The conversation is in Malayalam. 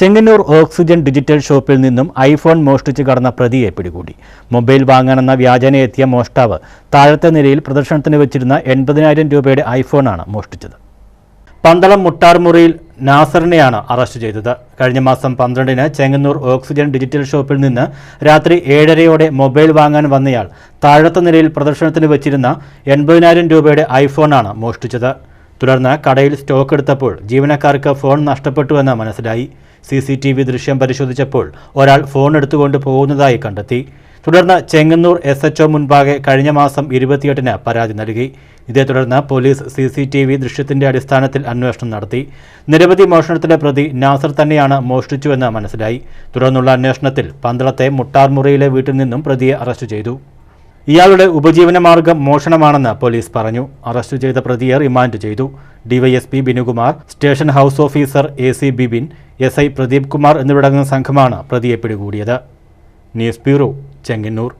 ചെങ്ങന്നൂർ ഓക്സിജൻ ഡിജിറ്റൽ ഷോപ്പിൽ നിന്നും ഐഫോൺ മോഷ്ടിച്ച് കടന്ന പ്രതിയെ പിടികൂടി. മൊബൈൽ വാങ്ങാനെന്ന വ്യാജന എത്തിയ മോഷ്ടാവ് താഴത്തെ നിലയിൽ പ്രദർശനത്തിന് വെച്ചിരുന്ന എൺപതിനായിരം രൂപയുടെ ഐഫോണാണ് മോഷ്ടിച്ചത്. പന്തളം മുട്ടാർമുറിയിൽ നാസറിനെയാണ് അറസ്റ്റ് ചെയ്തത്. കഴിഞ്ഞ മാസം പന്ത്രണ്ടിന് ചെങ്ങന്നൂർ ഓക്സിജൻ ഡിജിറ്റൽ ഷോപ്പിൽ നിന്ന് രാത്രി ഏഴരയോടെ മൊബൈൽ വാങ്ങാൻ വന്നയാൾ താഴത്തെ നിലയിൽ പ്രദർശനത്തിന് വെച്ചിരുന്ന എൺപതിനായിരം രൂപയുടെ ഐഫോണാണ് മോഷ്ടിച്ചത്. തുടർന്ന് കടയിൽ സ്റ്റോക്ക് എടുത്തപ്പോൾ ജീവനക്കാർക്ക് ഫോൺ നഷ്ടപ്പെട്ടുവെന്ന് മനസ്സിലായി. സി സി ടി വി ദൃശ്യം പരിശോധിച്ചപ്പോൾ ഒരാൾ ഫോൺ എടുത്തുകൊണ്ട് പോകുന്നതായി കണ്ടെത്തി. തുടർന്ന് ചെങ്ങന്നൂർ എസ് എച്ച് മുൻപാകെ കഴിഞ്ഞ മാസം ഇരുപത്തിയെട്ടിന് പരാതി നൽകി. ഇതേ തുടർന്ന് police C C T V ദൃശ്യത്തിന്റെ അടിസ്ഥാനത്തിൽ അന്വേഷണം നടത്തി. നിരവധി മോഷണത്തിലെ പ്രതി നാസർ തന്നെയാണ് മോഷ്ടിച്ചുവെന്ന് മനസ്സിലായി. തുടർന്നുള്ള അന്വേഷണത്തിൽ പന്തളത്തെ മുട്ടാർമുറിയിലെ വീട്ടിൽ നിന്നും പ്രതിയെ അറസ്റ്റ് ചെയ്തു. ഇയാളുടെ ഉപജീവനമാർഗം മോഷണമാണെന്ന് പോലീസ് പറഞ്ഞു. അറസ്റ്റ് ചെയ്ത പ്രതിയെ റിമാൻഡ് ചെയ്തു. DYSP Binukumar station house officer A C Bibin S I Pradeep Kumar എന്നിവരടങ്ങുന്ന സംഘമാണ് പ്രതിയെ പിടികൂടിയത്. News bureau Chengannur.